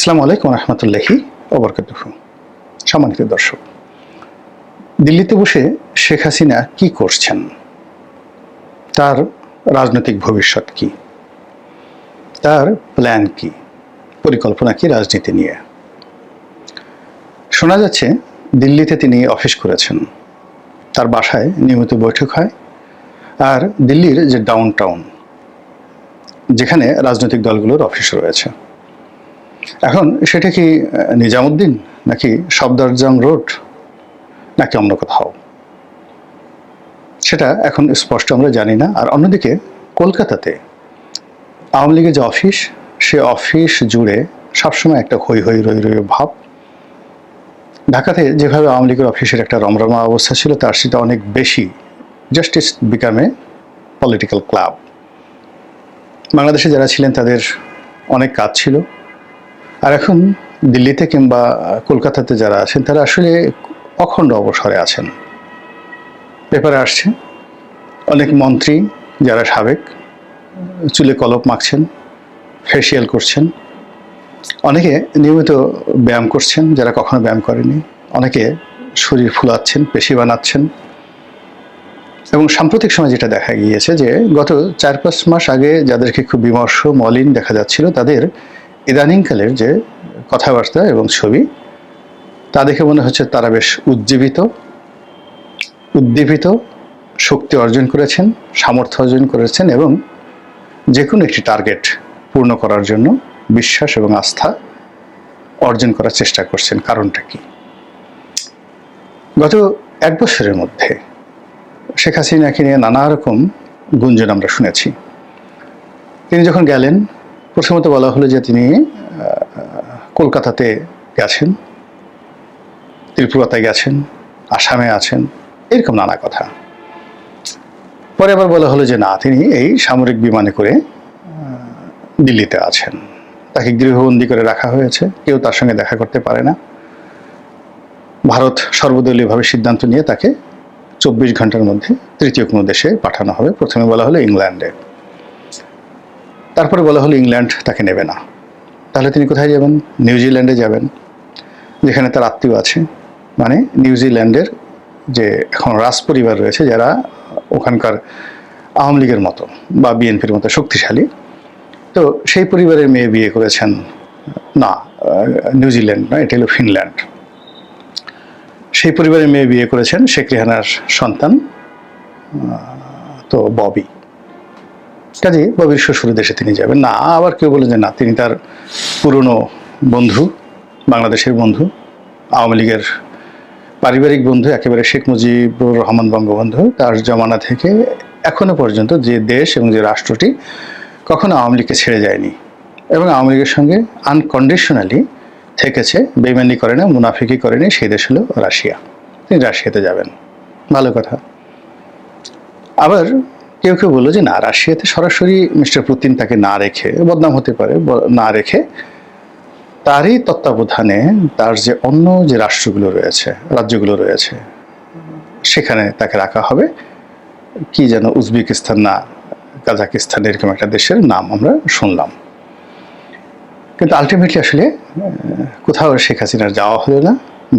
আসসালামু আলাইকুম রহমতুল্লাহি ওবরকাতুহ। সম্মানিত দর্শক, দিল্লিতে বসে শেখ হাসিনা কি করছেন? তার রাজনৈতিক ভবিষ্যৎ কি? তার প্ল্যান কি? পরিকল্পনা কি রাজনীতি নিয়ে? শোনা যাচ্ছে, দিল্লিতে তিনি অফিস করেছেন। তার বাসায় নিয়মিত বৈঠক হয় আর দিল্লির যে ডাউন টাউন যেখানে রাজনৈতিক দলগুলোর অফিস রয়েছে। এখন সেটা কি নিজামুদ্দিন নাকি সফদরজং রোড নাকি অন্য কোথাও? সেটা এখন স্পষ্ট আমরা জানি না। আর অন্যদিকে কলকাতাতে আওয়ামী লীগের যে অফিস, সে অফিস জুড়ে সবসময় একটা হই হই রই রই ভাব। ঢাকাতে যেভাবে আওয়ামী লীগের অফিসের একটা রমরমা অবস্থা ছিল, তার সেটা অনেক বেশি জাস্টিস বিকামে পলিটিক্যাল ক্লাব বাংলাদেশে যারা ছিলেন, তাদের অনেক কাজ ছিল। আর এখন দিল্লিতে কিংবা কলকাতাতে যারা আছেন, তারা আসলে অখণ্ড অবসরে আছেন। পেপারে আসছে, অনেক মন্ত্রী যারা সাবেক, চুলে কলপ মাখছেন, ফেসিয়াল করছেন। অনেকে নিয়মিত ব্যায়াম করছেন, যারা কখনো ব্যায়াম করেনি অনেকে শরীর ফুলাচ্ছেন, পেশি বানাচ্ছেন। এবং সাম্প্রতিক সময় যেটা দেখা গিয়েছে যে, গত চার পাঁচ মাস আগে যাদেরকে খুব বিমর্ষ, মলিন দেখা যাচ্ছিল, তাদের ইদানিংকালের যে কথাবার্তা এবং ছবি, তা দেখে মনে হচ্ছে তারা বেশ উজ্জীবিত, উদ্দীপিত, শক্তি অর্জন করেছেন, সামর্থ্য অর্জন করেছেন এবং যে কোনো একটি টার্গেট পূর্ণ করার জন্য বিশ্বাস এবং আস্থা অর্জন করার চেষ্টা করছেন। কারণটা কি? গত এক বছরের মধ্যে শেখ হাসিনাকে নিয়ে নানা রকম গুঞ্জন আমরা শুনেছি। তিনি যখন গেলেন প্রথমত বলা হলো যে তিনি কলকাতাতে গেছেন, ত্রিপুরাতে গেছেন, আসামে আছেন, এরকম নানা কথা। পরে আবার বলা হলো যে না, তিনি এই সামরিক বিমানে করে দিল্লিতে আছেন। তাকে গৃহবন্দী করে রাখা হয়েছে, কেউ তার সঙ্গে দেখা করতে পারে না। ভারত সর্বদলীয়ভাবে সিদ্ধান্ত নিয়ে তাকে চব্বিশ ঘণ্টার মধ্যে তৃতীয় কোনো দেশে পাঠানো হবে। প্রথমে বলা হলো ইংল্যান্ডে। তারপরে বলা হলো ইংল্যান্ড তাকে নেবে না। তাহলে তিনি কোথায় যাবেন? নিউজিল্যান্ডে যাবেন, যেখানে তার আত্মীয় আছে। মানে নিউজিল্যান্ডের যে এখন রাজ পরিবার রয়েছে, যারা ওখানকার আওয়ামী লীগের মতো বা বিএনপির মতো শক্তিশালী। তো সেই পরিবারের মেয়ে বিয়ে করেছেন, না নিউজিল্যান্ড না এটা হলো ফিনল্যান্ড। সেই পরিবারের মেয়ে বিয়ে করেছেন শেখ রেহানার সন্তান তো ববি। কাজে ববির শ্বশুর দেশে তিনি যাবেন। না, আবার কেউ বলেন যে না, তিনি তার পুরনো বন্ধু, বাংলাদেশের বন্ধু, আওয়ামী লীগের পারিবারিক বন্ধু, একেবারে শেখ মুজিবুর রহমান বঙ্গবন্ধু, তার জমানা থেকে এখনও পর্যন্ত যে দেশ এবং যে রাষ্ট্রটি কখনো আওয়ামী লীগকে ছেড়ে যায়নি এবং আওয়ামী লীগের সঙ্গে আনকন্ডিশনালি থেকেছে বেমানি করে না, মুনাফিকি করেনি সেই দেশ হলো রাশিয়া। তিনি রাশিয়াতে যাবেন। ভালো কথা। আবার কেউ কেউ বলল যে না, রাশিয়াতে সরাসরি মিস্টার পুতিন তাকে না রেখে, বদনাম হতে পারে না রেখে তারই তত্ত্বাবধানে তার যে অন্য যে রাষ্ট্রগুলো রয়েছে, রাজ্যগুলো রয়েছে, সেখানে তাকে রাখা হবে। কি যেন উজবেকিস্তান না, কাজাকিস্তান এরকম একটা দেশের নাম আমরা শুনলাম। কিন্তু আলটিমেটলি আসলে কোথাও শেখ হাসিনার যাওয়া হলো না।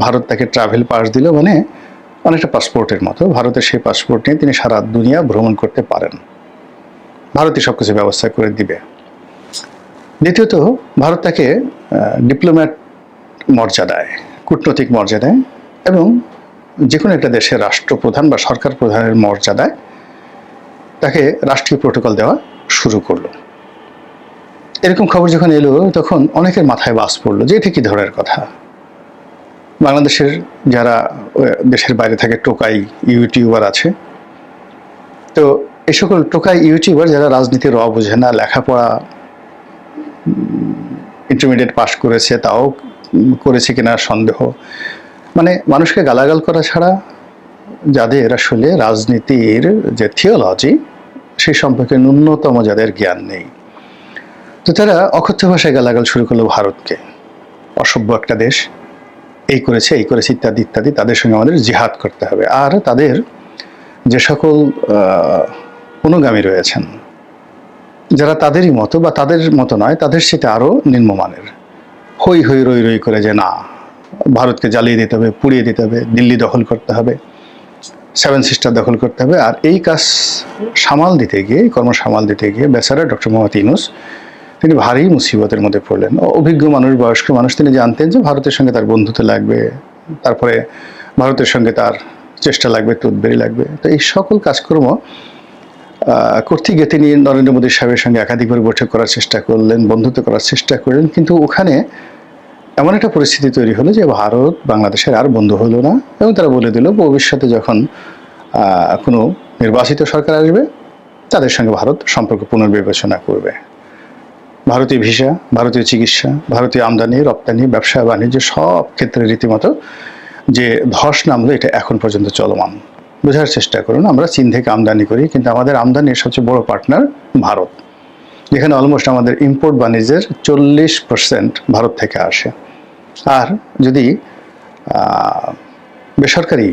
ভারত তাকে ট্রাভেল পাস দিল মানে অনেকটা পাসপোর্টের মতো। ভারতের সেই পাসপোর্ট নিয়ে তিনি সারা দুনিয়া ভ্রমণ করতে পারেন। ভারতই সব কিছু ব্যবস্থা করে দিবে। দ্বিতীয়ত, ভারত তাকে ডিপ্লোম্যাট মর্যাদায়, কূটনৈতিক মর্যাদায় এবং যে কোনো একটা দেশের রাষ্ট্রপ্রধান বা সরকার প্রধানের মর্যাদায় তাকে রাষ্ট্রীয় প্রোটোকল দেওয়া শুরু করল। এরকম খবর যখন এলো, তখন অনেকের মাথায় বাস পড়ল যে এটা কি ধরনের কথা? বাংলাদেশের যারা দেশের বাইরে থাকে টোকাই ইউটিউবার আছে, তো এই সকল টোকাই ইউটিউবার যারা রাজনীতির র বোঝে না, লেখাপড়া ইন্টারমিডিয়েট পাশ করেছে, তাও করেছে কিনা সন্দেহ। মানে মানুষকে গালাগাল করা ছাড়া যাদের আসলে রাজনীতির যে থিওলজি সেই সম্পর্কে ন্যূনতম যাদের জ্ঞান নেই। তো তারা অকথ্য ভাষায় গালাগাল শুরু করল ভারতকে। অসভ্য একটা দেশ। এই করেছে এই করেছে ইত্যাদি ইত্যাদি, তাদের সঙ্গে আমাদের জিহাদ করতে হবে। আর তাদের যে সকল অনুগামী রয়েছেন, যারা তাদেরই মতো বা তাদের মতো নয়, তাদের সেটা আরও নিম্নমানের। হই হই, রই রই করে যে না, ভারতকে জ্বালিয়ে দিতে হবে, পুড়িয়ে দিতে হবে, দিল্লি দখল করতে হবে সেভেন সিস্টার দখল করতে হবে। আর এই কাজ সামাল দিতে গিয়ে কর্ম সামাল দিতে গিয়ে বেচারা ডক্টর মোহাম্মদ ইউনুস তিনি ভারী মুসিবতের মধ্যে পড়লেন। অভিজ্ঞ মানুষ, বয়স্ক মানুষ, তিনি জানতেন যে ভারতের সঙ্গে তার বন্ধুত্ব লাগবে, তারপরে ভারতের সঙ্গে তার চেষ্টা লাগবে তুদবেরি লাগবে। তো এই সকল কাজকর্ম করতে গিয়ে তিনি নরেন্দ্র মোদী সাহেবের সঙ্গে একাধিকবার বৈঠক করার চেষ্টা করলেন, বন্ধুত্ব করার চেষ্টা করলেন। কিন্তু ওখানে এমন একটা পরিস্থিতি তৈরি হলো যে ভারত বাংলাদেশের আর বন্ধু হলো না এবং তারা বলে দিল, ভবিষ্যতে যখন কোনো নির্বাচিত সরকার আসবে, তাদের সঙ্গে ভারত সম্পর্ক পুনর্বিবেচনা করবে। ভারতীয় ভিসা, ভারতীয় চিকিৎসা, ভারতীয় আমদানি, রপ্তানি, ব্যবসা, বাণিজ্য সব ক্ষেত্রে রীতিমতো যে ধস নামলো, এটা এখন পর্যন্ত চলমান। বোঝার চেষ্টা করুন, আমরা চীন থেকে আমদানি করি, কিন্তু আমাদের আমদানির সবচেয়ে বড় পার্টনার ভারত। যেখানে অলমোস্ট আমাদের ইম্পোর্ট বাণিজ্যের চল্লিশ পার্সেন্ট ভারত থেকে আসে। আর যদি বেসরকারি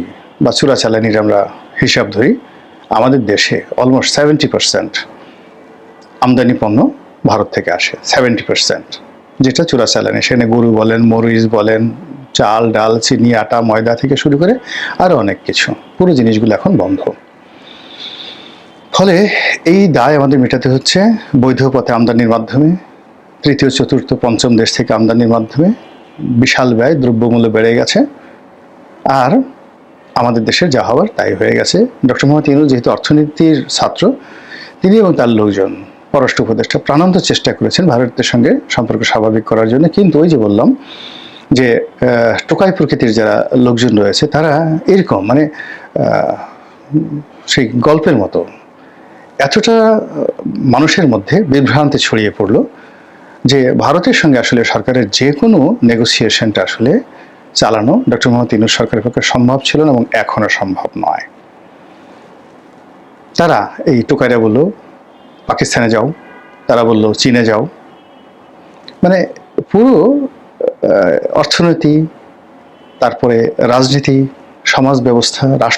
বা চোরাচালানির আমরা হিসাব ধরি, আমাদের দেশে অলমোস্ট সেভেন্টি পার্সেন্ট আমদানি পণ্য ভারত থেকে আসে সেভেন্টি পার্সেন্ট যেটা চোরাচালানি সেখানে গরু বলেন, মরিচ বলেন, চাল, ডাল, চিনি, আটা, ময়দা থেকে শুরু করে আরও অনেক কিছু। পুরো জিনিসগুলো এখন বন্ধ। ফলে এই দায় আমাদের মেটাতে হচ্ছে বৈধ পথে আমদানির মাধ্যমে, তৃতীয়, চতুর্থ, পঞ্চম দেশ থেকে আমদানির মাধ্যমে। বিশাল ব্যয়, দ্রব্যমূল্য বেড়ে গেছে। আর আমাদের দেশের যা হওয়ার তাই হয়ে গেছে। ডক্টর মোহাম্মদ ইনুজ যেহেতু অর্থনীতির ছাত্র, তিনি এবং তার লোকজন পররাষ্ট্র উপদেষ্টা প্রাণান্ত চেষ্টা করেছেন ভারতের সঙ্গে সম্পর্ক স্বাভাবিক করার জন্য। কিন্তু ওই যে বললাম যে টোকাই প্রকৃতির যারা লোকজন রয়েছে, তারা এরকম মানে সেই গল্পের মতো এতটা মানুষের মধ্যে বিভ্রান্তি ছড়িয়ে পড়ল যে ভারতের সঙ্গে আসলে সরকারের যে কোনো নেগোসিয়েশনটা আসলে চালানো ডক্টর মোহাম্মদ ইনুস সরকারের পক্ষে সম্ভব ছিল না এবং এখনও সম্ভব নয়। তারা এই টোকাইরা বলল পাকিস্তানে যাও। তারা বলল চীনে যাও। মানে পুরো অর্থনীতি তারপরে রাজনীতি সমাজ ব্যবস্থা রাষ্ট্র